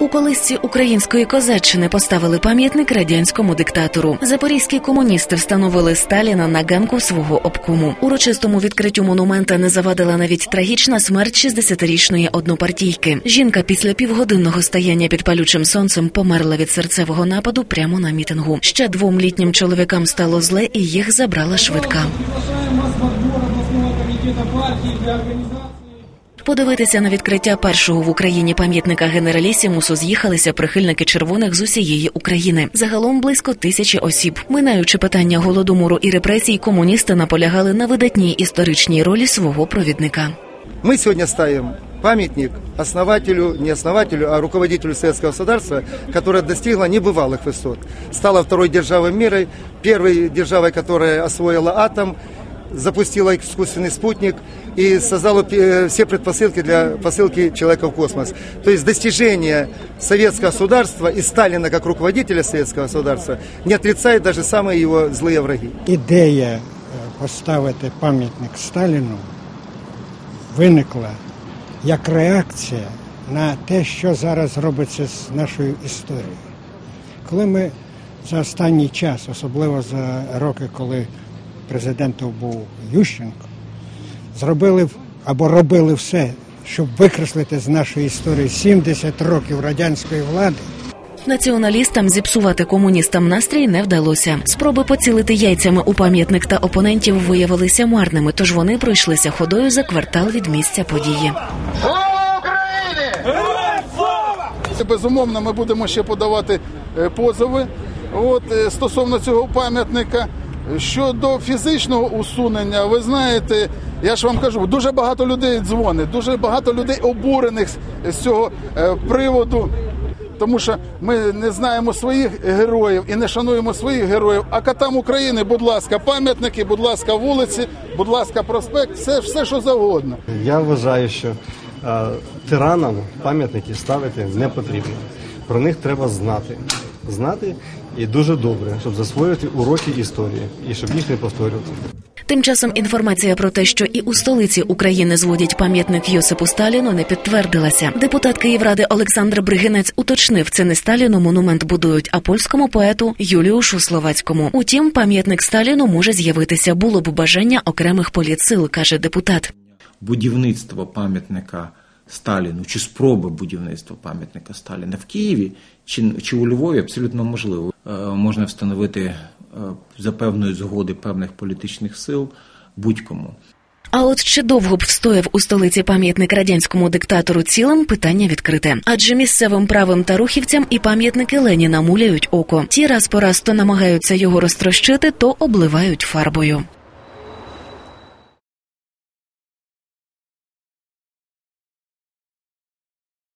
У колисці української козаччини поставили пам'ятник радянському диктатору. Запорізькі комуністи встановили Сталіна на ганку свого обкому. Урочистому відкриттю монумента не завадила навіть трагічна смерть 60-річної однопартійки. Жінка після півгодинного стояння під палючим сонцем померла від серцевого нападу прямо на мітингу. Ще двом літнім чоловікам стало зле, і їх забрала швидка. Партии для организации Подивитися на відкриття першого в Україні пам'ятника генералісімусу з'їхалися прихильники червоних з усієї України. Загалом близько тисячі осіб. Минаючи питання голодомору і репресій, комуністи наполягали на видатній історичній ролі свого провідника. Мы сегодня ставим памятник основателю, не основателю, а руководителю советского государства, которое достигло небывалых высот. Стало второй державой мира, первой державой, которая освоила атом, запустила искусственный спутник и создала э, все предпосылки для посылки человека в космос. То есть достижение советского государства и Сталина как руководителя советского государства не отрицают даже самые его злые враги. ідея е, поставити пам'ятник Сталіну виникла як реакція на те, що зараз робиться з нашою історією. Коли ми за останній час, особливо за роки, коли президентом був Ющенко, зробили або робили все, щоб викреслити з нашої історії 70 років радянської влади. Націоналістам зіпсувати комуністам настрій не вдалося. Спроби поцілити яйцями у пам'ятник та опонентів виявилися марними, тож вони пройшлися ходою за квартал від місця події. Безумовно, ми будемо ще подавати е, позови от, е, стосовно цього пам'ятника. Щодо фізичного усунення, ви знаєте, я ж вам кажу, дуже багато людей дзвонить, дуже багато людей обурених з- цього е, приводу. Тому що ми не знаємо своїх героїв і не шануємо своїх героїв. А катам України, будь ласка, пам'ятники, будь ласка, вулиці, будь ласка, проспект, все, все що завгодно. Я вважаю, що е, тиранам пам'ятники ставити не потрібно. Про них треба знати. Знати і дуже добре, щоб засвоювати уроки історії і щоб їх не повторювати. Тим часом інформація про те, що і у столиці України зводять пам'ятник Йосипу Сталіну, не підтвердилася. Депутат Київради Олександр Бригинець уточнив, це не Сталіну монумент будують, а польському поету Юліушу Словацькому. Утім, пам'ятник Сталіну може з'явитися. Було б бажання окремих політсил, каже депутат. будівництво пам'ятника Сталіну чи спроби будівництва пам'ятника Сталіна в Києві чи, чи у Львові абсолютно можливо. Е, можна встановити е, за певної згоди певних політичних сил будь-кому. А от чи довго б встояв у столиці пам'ятник радянському диктатору цілим питання відкрите. Адже місцевим правим та рухівцям і пам'ятники Леніна муляють око. Ті раз по раз то намагаються його розтрощити, то обливають фарбою.